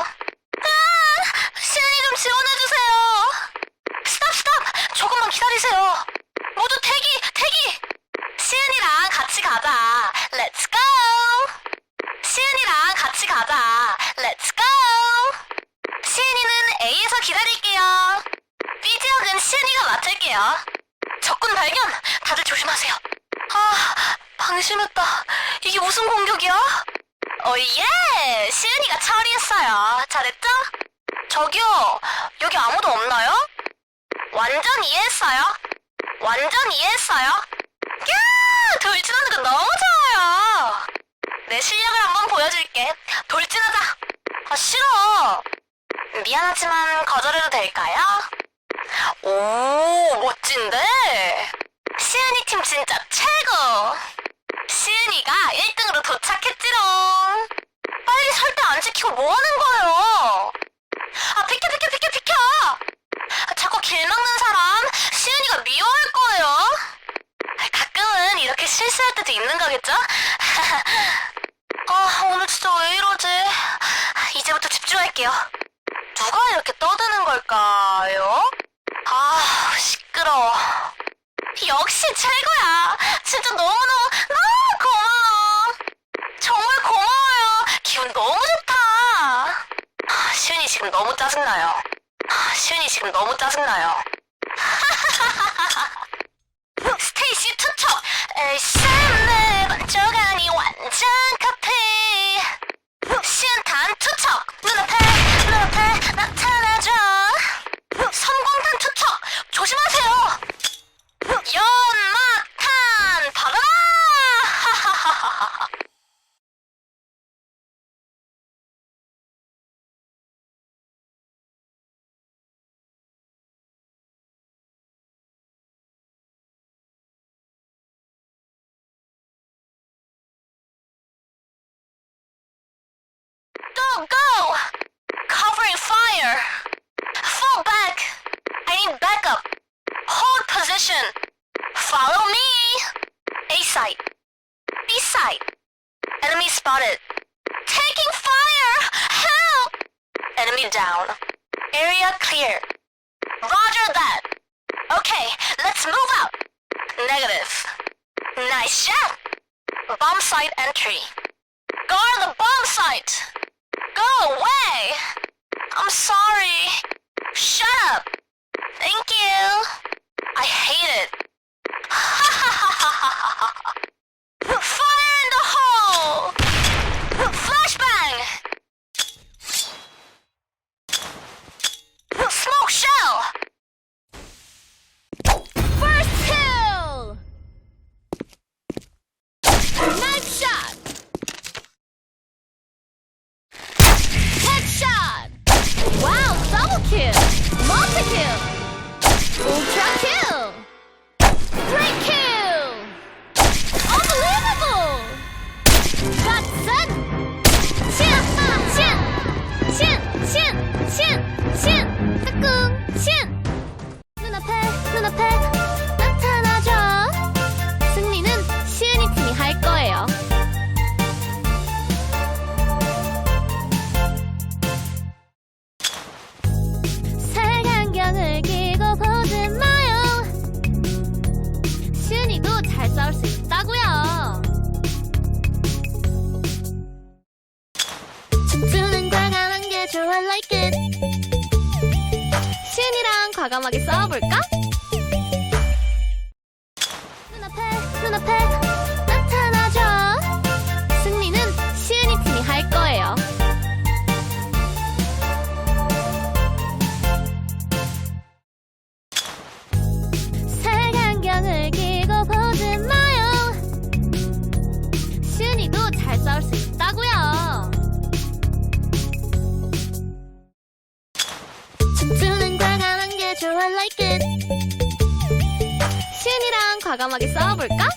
아, 시은이 좀 지원해주세요. 스탑, 스탑! 조금만 기다리세요. 모두 대기, 대기! 시은이랑 같이 가자. 렛츠 고! 시은이랑 같이 가자. 렛츠 고! 시은이는 A에서 기다릴게요. B 지역은 시은이가 맡을게요. 적군 발견! 다들 조심하세요. 아, 방심했다. 이게 무슨 공격이야? 오예! 시은이가 처리했어요. 잘했죠? 저기요, 여기 아무도 없나요? 완전 이해했어요. 완전 이해했어요. 야! 돌진하는 거 너무 좋아요. 내 실력을 한번 보여줄게. 돌진하자. 아, 싫어. 미안하지만 거절해도 될까요? 오, 멋진데? 시은이 팀 진짜 최고! 시은이가 1등으로 도착했지롱! 지키고 뭐 하는 거예요? 아, 비켜, 비켜, 비켜, 비켜! 아, 자꾸 길 막는 사람, 시은이가 미워할 거예요? 아, 가끔은 이렇게 실수할 때도 있는 거겠죠? 아, 오늘 진짜 왜 이러지? 아, 이제부터 집중할게요. 누가 이렇게 떠드는 걸까요? 아, 시끄러워. 역시 최고야. 진짜 너무너무, 너무 고마워. 정말 고마워요. 기분 너무 좋다. 아, 시은이 지금 너무 짜증나요. 아, 시은이 지금 너무 짜증나요. 스테이시 투척! 엘쌤의 반쪽아니 완전 카페! 시은탄 투척! 눈앞에, 눈앞에 나타나죠! 섬광탄 투척! 조심하세요! 연막탄 받아라! 하하하하하. Enemy spotted. Taking fire! Help! Enemy down. Area clear. Roger that. Okay, let's move out. Negative. Nice shot. Bomb site entry. Guard the bomb site! Go away! 눈앞에 나타나죠. 승리는 시은이 팀이 할 거예요. 색안경을 끼고 보지 마요. 시은이도 잘 싸울 수 있다고요. 춤추는 과감한 게 좋아 like it. 시은이랑 과감하게 싸워볼까? 눈앞에 나타나죠. 승리는 시은이 팀이 할 거예요. 색안경을 끼고 보지 마요. 시은이도 잘 싸울 수 있다고요. 춤추는 과감한 게 좋아 like it 과감하게 싸워볼까?